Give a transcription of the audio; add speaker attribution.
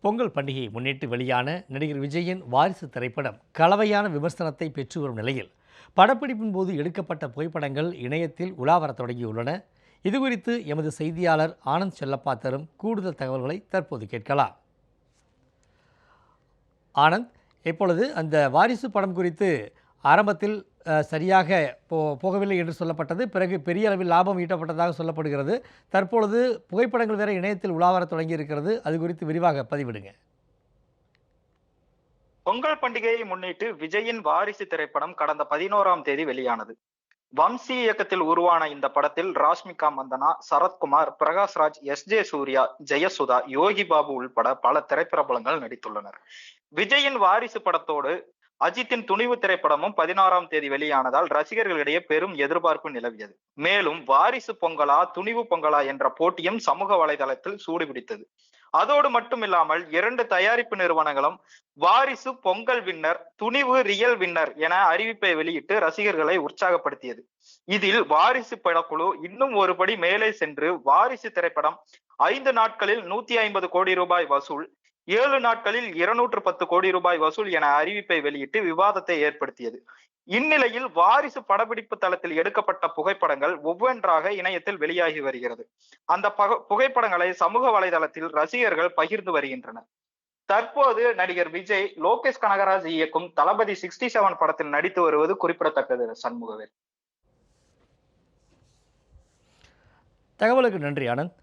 Speaker 1: பொங்கல் பண்டிகையை முன்னிட்டு வெளியான நடிகர் விஜயின் வாரிசு திரைப்படம் கலவையான விமர்சனத்தை பெற்று வரும் நிலையில் படப்பிடிப்பின் போது எடுக்கப்பட்ட புகைப்படங்கள் இணையத்தில் உலாவரத் தொடங்கியுள்ளன. இதுகுறித்து எமது செய்தியாளர் ஆனந்த் செல்லப்பா தரும் கூடுதல் தகவல்களை தற்போது கேட்கலாம். ஆனந்த் இப்பொழுது அந்த வாரிசு படம் குறித்து ஆரம்பத்தில் சரியாக போ போகவில்லை என்று சொல்லப்பட்டது. பிறகு பெரிய அளவில் லாபம் ஈட்டப்பட்டதாக சொல்லப்படுகிறது. தற்பொழுது புகைப்படங்கள் வேற இணையத்தில் உலாவரத் தொடங்கி இருக்கிறது அது குறித்து விரிவாக பதிவிடுங்க.
Speaker 2: பொங்கல் பண்டிகையை முன்னிட்டு விஜயின் வாரிசு திரைப்படம் கடந்த பதினோராம் தேதி வெளியானது. வம்சி இயக்கத்தில் உருவான இந்த படத்தில் ராஷ்மிகா மந்தனா சரத்குமார் பிரகாஷ்ராஜ் எஸ் ஜே சூர்யா ஜெயசுதா யோகி பாபு உள்பட பல திரைப்பிரபலங்கள் நடித்துள்ளனர். விஜயின் வாரிசு படத்தோடு அஜித்தின் துணிவு திரைப்படமும் பதினாறாம் தேதி வெளியானதால் ரசிகர்களிடையே பெரும் எதிர்பார்ப்பு நிலவியது. மேலும் வாரிசு பொங்கலா துணிவு பொங்கலா என்ற போட்டியும் சமூக வலைதளத்தில் சூடுபிடித்தது. அதோடு மட்டுமில்லாமல் இரண்டு தயாரிப்பு நிறுவனங்களும் Varisu Pongal winner Thunivu real winner என அறிவிப்பை வெளியிட்டு ரசிகர்களை உற்சாகப்படுத்தியது. இதில் வாரிசு படக்குழு இன்னும் ஒருபடி மேலே சென்று வாரிசு திரைப்படம் ஐந்து நாட்களில் நூத்தி ஐம்பது கோடி ரூபாய் வசூல் ஏழு நாட்களில் இருநூற்று பத்து கோடி ரூபாய் வசூல் என அறிவிப்பை வெளியிட்டு விவாதத்தை ஏற்படுத்தியது. இந்நிலையில் வாரிசு படப்பிடிப்பு தளத்தில் எடுக்கப்பட்ட புகைப்படங்கள் ஒவ்வொன்றாக இணையத்தில் வெளியாகி வருகிறது. அந்த பக- புகைப்படங்களை சமூக வலைதளத்தில் ரசிகர்கள் பகிர்ந்து வருகின்றனர். தற்போது நடிகர் விஜய் லோகேஷ் கனகராஜ் இயக்கும் தளபதி சிக்ஸ்டி செவன் படத்தில் நடித்து வருவது குறிப்பிடத்தக்கது. சண்முகவேல்.
Speaker 1: தகவலுக்கு நன்றி ஆனந்த்.